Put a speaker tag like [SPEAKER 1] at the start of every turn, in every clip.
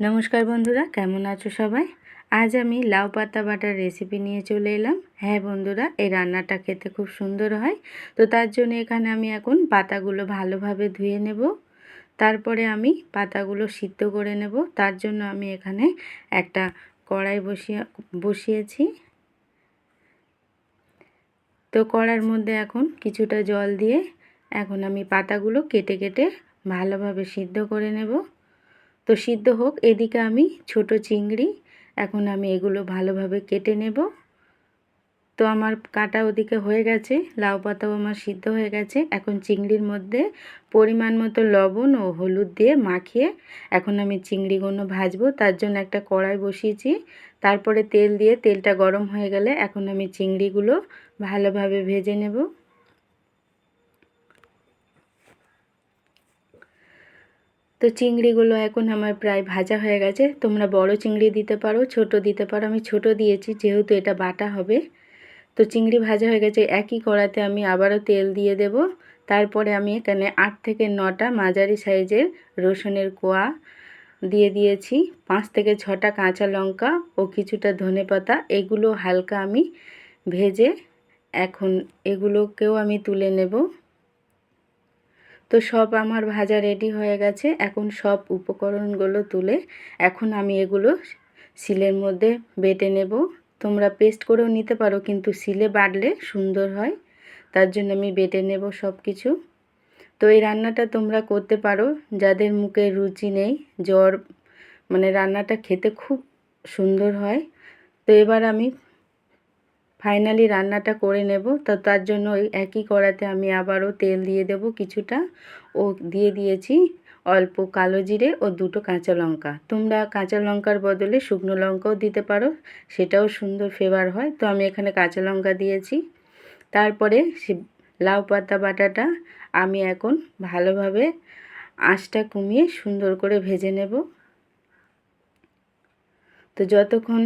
[SPEAKER 1] নমস্কার বন্ধুরা, কেমন আছো সবাই? আজ আমি লাউ পাতা বাটার রেসিপি নিয়ে চলে এলাম। হ্যাঁ বন্ধুরা, এই রান্নাটা খেতে খুব সুন্দর হয়। তো তার জন্য এখানে আমি এখন পাতাগুলো ভালোভাবে ধুয়ে নেব। তারপরে আমি পাতাগুলো সিদ্ধ করে নেব। তার জন্য আমি এখানে একটা কড়াই বসিয়ে, বসিয়েছি। তো কড়ার মধ্যে এখন কিছুটা জল দিয়ে এখন আমি পাতাগুলো কেটে কেটে ভালোভাবে সিদ্ধ করে নেব। তো সিদ্ধ হোক, এদিকে আমি ছোট চিংড়ি, এখন আমি এগুলো ভালোভাবে কেটে নেব। তো আমার কাটা ওদিকে হয়ে গেছে, লাউ পাতাও আমার সিদ্ধ হয়ে গেছে। এখন চিংড়ির মধ্যে পরিমাণ মতো লবণ ও হলুদ দিয়ে মাখিয়ে এখন আমি চিংড়িগুলো ভাজবো। তার জন্য একটা কড়াই বসিয়েছি। তারপরে তেল দিয়ে তেলটা গরম হয়ে গেলে এখন আমি চিংড়িগুলো ভালোভাবে ভেজে নেব। তো চিংড়িগুলো এখন আমার প্রায় ভাজা হয়ে গেছে। তোমরা বড় চিংড়ি দিতে পারো, ছোট দিতে পারো। আমি ছোট দিয়েছি, যেহেতু এটা বাটা হবে। তো চিংড়ি ভাজা হয়ে গেছে। একই কড়াতে আমি আবারও তেল দিয়ে দেব। তারপরে আমি এখানে আট থেকে নটা মাঝারি সাইজের রসুনের কোয়া দিয়ে দিয়েছি। পাঁচ থেকে ছটা কাঁচা লঙ্কা ও কিছুটা ধনে পাতা, এগুলো হালকা আমি ভেজে এখন এগুলোকেও আমি তুলে নেব। তো সব আমার ভাজা রেডি হয়ে গেছে। এখন সব উপকরণগুলো তুলে এখন আমি এগুলো শিলের মধ্যে বেটে নেব। তোমরা পেস্ট করেও নিতে পারো, কিন্তু শিলে বাটলে সুন্দর হয়। তার জন্য আমি বেটে নেব সব কিছু তো এই রান্নাটা তোমরা করতে পারো। যাদের মুখে রুচি নেই, জ্বর মানে রান্নাটা খেতে খুব সুন্দর হয়। তো এবার আমি ফাইনালি রান্নাটা করে নেব। তো তার জন্য ওই একই কড়াতে আমি আবারও তেল দিয়ে দেব কিছুটা। ও দিয়ে দিয়েছি অল্প কালো জিরে ও দুটো কাঁচা লঙ্কা। তোমরা কাঁচা লঙ্কার বদলে শুকনো লঙ্কাও দিতে পারো, সেটাও সুন্দর ফ্লেভার হয়। তো আমি এখানে কাঁচা লঙ্কা দিয়েছি। তারপরে সে লাউ পাতা বাটাটা আমি এখন ভালোভাবে আঁচটা কমিয়ে সুন্দর করে ভেজে নেব। তো যতক্ষণ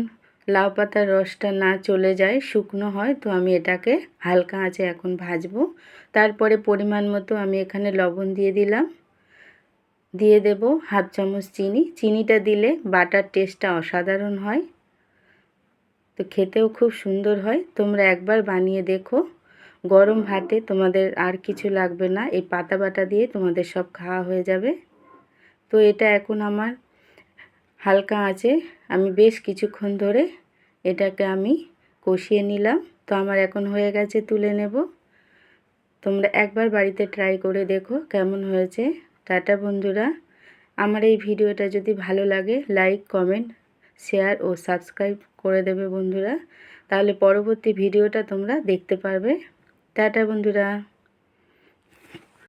[SPEAKER 1] লাউ পাতার রসটা না চলে যায়, শুকনো হয়, তো আমি এটাকে হালকা আঁচে এখন ভাজবো। তারপরে পরিমাণ মতো আমি এখানে লবণ দিয়ে দিলাম। দিয়ে দেব হাফ চামচ চিনি। চিনিটা দিলে বাটার টেস্টটা অসাধারণ হয়। তো খেতেও খুব সুন্দর হয়। তোমরা একবার বানিয়ে দেখো। গরম ভাতে তোমাদের আর কিছু লাগবে না। এই পাতা বাটা দিয়ে তোমাদের সব খাওয়া হয়ে যাবে। তো এটা এখন আমার হালকা আছে আমি বেশ কিছুক্ষণ ধরে এটাকে আমি কষিয়ে নিলাম। তো আমার এখন হয়ে গেছে তুলে নেব। তোমরা একবার বাড়িতে ট্রাই করে দেখো কেমন হয়েছে। টাটা বন্ধুরা। আমার এই ভিডিওটা যদি ভালো লাগে লাইক কমেন্ট শেয়ার ও সাবস্ক্রাইব করে দেবে বন্ধুরা। তাহলে পরবর্তী ভিডিওটা তোমরা দেখতে পারবে। টাটা বন্ধুরা।